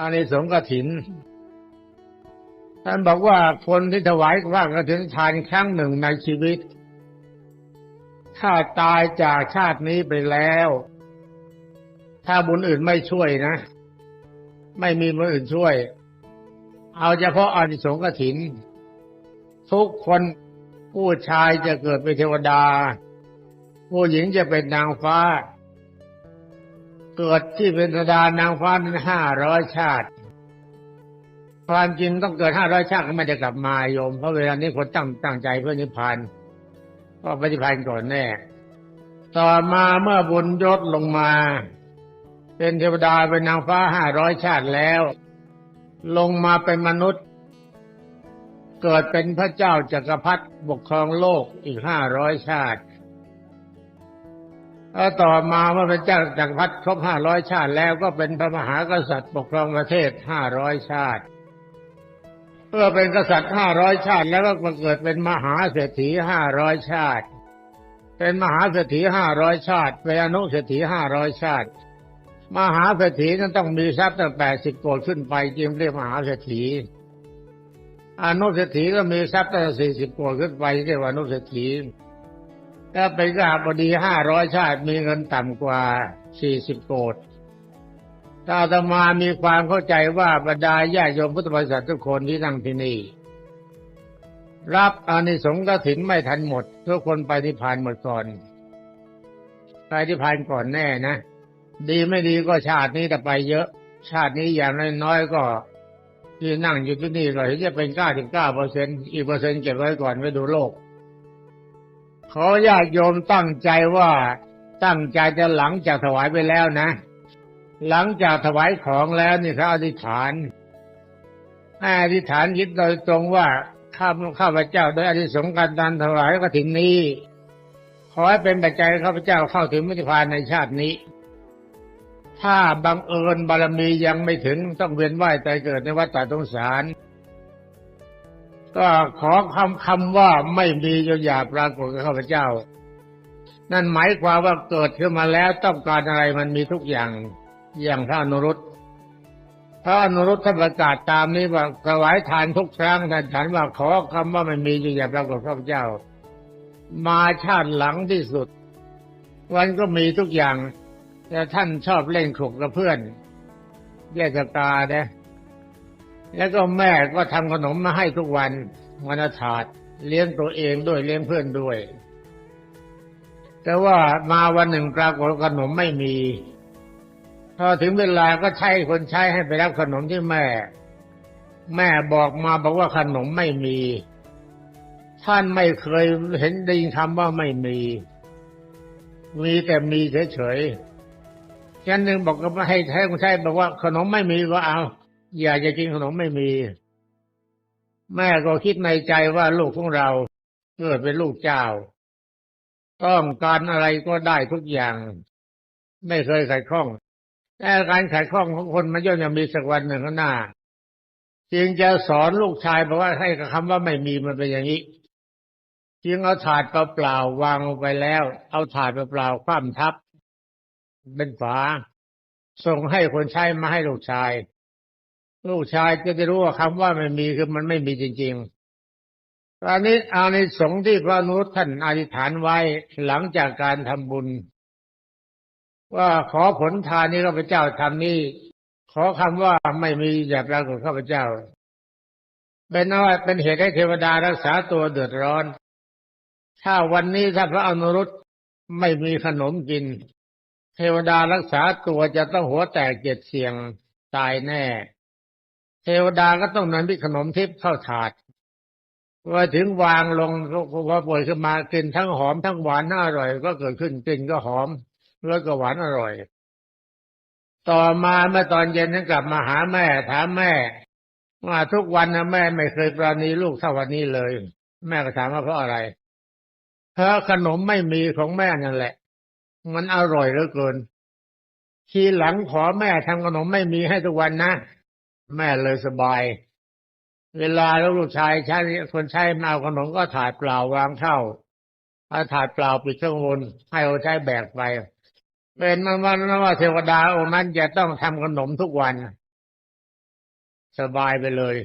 อานิสงส์กฐิน ท่านบอกว่าคนที่ถวายว่ากฐินทานครั้งหนึ่งในชีวิต ถ้าตายจากชาตินี้ไปแล้ว ถ้าบุญอื่นไม่ช่วยนะ ไม่มีบุญอื่นช่วย เอาเฉพาะอานิสงส์กฐิน ทุกคนผู้ชายจะเกิดเป็นเทวดา ผู้หญิงจะเป็นนางฟ้า เกิดที่เป็นเทวดานางฟ้านั้นห้าร้อยชาติ ความจริงต้องเกิดห้าร้อยชาติก็ไม่จะกลับมาโยม เพราะเวลานี้คนตั้งตั้งใจเพื่อนิพพานก็ปฏิพานก่อนแน่ ต่อมาเมื่อบุญยศลงมา เป็นเทวดาเป็นนางฟ้าห้าร้อยชาติแล้ว ลงมาเป็นมนุษย์ เกิดเป็นพระเจ้าจักรพรรดิปกครองโลกอีกห้าร้อยชาติ แล้วต่อมาเมื่อเป็นเจ้าจักรพรรดิครบห้าร้อยชาติแล้วก็เป็นพระมหากษัตริย์ปกครองประเทศห้าร้อยชาติเมื่อเป็นกษัตริย์ห้าร้อยชาติ แล้วก็มาเกิดเป็นมหาเศรษฐีห้าร้อยชาติ เป็นมหาเศรษฐีห้าร้อยชาติเป็นอนุเศรษฐีห้าร้อยชาติ มหาเศรษฐีนั้นต้องมีทรัพย์ตั้งแปดสิบโกดขึ้นไปจึงเรียกมหาเศรษฐีอนุเศรษฐีก็มีทรัพย์ตั้งสี่สิบโกดขึ้นไปเรียกว่าอนุเศรษฐี ถ้าเป็นกาบดีห้าร้อยชาติมีเงินต่ำกว่าสี่สิบโกดถ้าตมามีความเข้าใจว่าบรรดาญาโยมพุทธบริษัททุกคนที่นั่งที่นี่ รับอานิสงส์กฐินไม่ทันหมด ทุกคนไปนิพพานหมดก่อน ไปนิพพานก่อนแน่นะ ดีไม่ดีก็ชาตินี้แต่ไปเยอะ ชาตินี้อย่างน้อยๆก็ที่นั่งอยู่ที่นี่ก็เห็นจะเป็นเก้าสิบเก้าเปอร์เซ็นอีกเปอร์เซ็นต์เก็บไว้ก่อนไว้ดูโลก ขอญาติโยมตั้งใจว่าตั้งใจจะหลังจากถวายไปแล้วนะ หลังจากถวายของแล้วนี่เขาอธิษฐานอธิษฐานคิดโดยตรงว่าข้าข้าพเจ้าโดยอธิสงการตันถวายกฐินนี้ ขอให้เป็นปัจจัยข้าพเจ้าเข้าถึงมิตรพานในชาตินี้ ถ้าบังเอิญบารมียังไม่ถึงต้องเวียนว่ายตายเกิดในวัฏฏะสงสาร ก็ขอคำคำว่าไม่มีจนอย่าปรากฏกับข้าพเจ้า นั่นหมายความว่าเกิดขึ้นมาแล้วต้องการอะไรมันมีทุกอย่างอย่างพระอนุรุตพระอนุรุตท่านประกาศตามนี้ว่าถวายทานทุกครั้งท่านฉันว่าขอคำว่าไม่มีจนอย่าปรากฏข้าพเจ้า มาชาติหลังที่สุด วันก็มีทุกอย่าง แต่ท่านชอบเล่นขลุกกับเพื่อนแยกตาเนะ แล้วก็แม่ก็ทำขนมมาให้ทุกวันวันละถาดเลี้ยงตัวเองด้วยเลี้ยงเพื่อนด้วย แต่ว่ามาวันหนึ่งปรากฏขนมไม่มีพอถึงเวลาก็ใช้คนใช้ให้ไปรับขนมที่แม่ แม่บอกมาบอกว่าขนมไม่มี ท่านไม่เคยเห็นได้ยินคำว่าไม่มี มีแต่มีเฉยๆฉันหนึ่งบอกก็ให้ให้คนใช้บอกว่าขนมไม่มีก็เอา อยากจะกินขนมไม่มี แม่ก็คิดในใจว่าลูกของเราเกิดเป็นลูกเจ้า ต้องการอะไรก็ได้ทุกอย่าง ไม่เคยขัดข้อง แต่การขัดข้องของคนมันย่อมจะมีสักวันหนึ่งข้างหน้า จึงจะสอนลูกชายบอกว่าให้คำว่าไม่มีมันเป็นอย่างนี้จึงเอาถาดเปล่าๆวางลงไปแล้ว เอาถาดเปล่าๆคว่ำทับ เป็นฝาส่งให้คนใช้มาให้ลูกชาย ลูกชายจะได้รู้ว่าคำว่าไม่มีคือมันไม่มีจริงๆตอนนี้อานิสงส์ที่พระนุรุตท่านอธิษฐานไว้หลังจากการทำบุญ ว่าขอผลทานนี้ข้าพเจ้าทำนี้ ขอคำว่าไม่มีอย่าปรากฏข้าพเจ้า เป็นว่าเป็นเหตุให้เทวดารักษาตัวเดือดร้อน ถ้าวันนี้ถ้าพระอนุรุตไม่มีขนมกิน เทวดารักษาตัวจะต้องหัวแตกเจ็ดเสียงตายแน่ เทวดาก็ต้องนำพิขนมทิพย์เข้าถาดว่าถึงวางลงพอป่วยขึ้นมากินทั้งหอมทั้งหวานน่าอร่อย ก็เกิดขึ้นกลิ่นก็หอมรสก็หวานอร่อย ต่อมาเมื่อตอนเย็นนั้นกลับมาหาแม่ถามแม่ว่าทุกวันนะแม่ไม่เคยปราณีลูกเท่าวันนี้เลย แม่ก็ถามว่าเพราะอะไรเพราะขนมไม่มีของแม่นั่นแหละ มันอร่อยเหลือเกิน ทีหลังขอแม่ทำขนมไม่มีให้ทุกวันนะ แม่เลยสบาย เวลาลูกชายใช้คนใช้มาเอาขนมก็ถ่ายเปล่าวางเข้าเอาถ่ายเปล่าปิดข้างบนให้เอาใช้แบกไปเป็นมันว่าว่าเทวดาองค์นั้นจะต้องทำขนมทุกวัน สบายไปเลย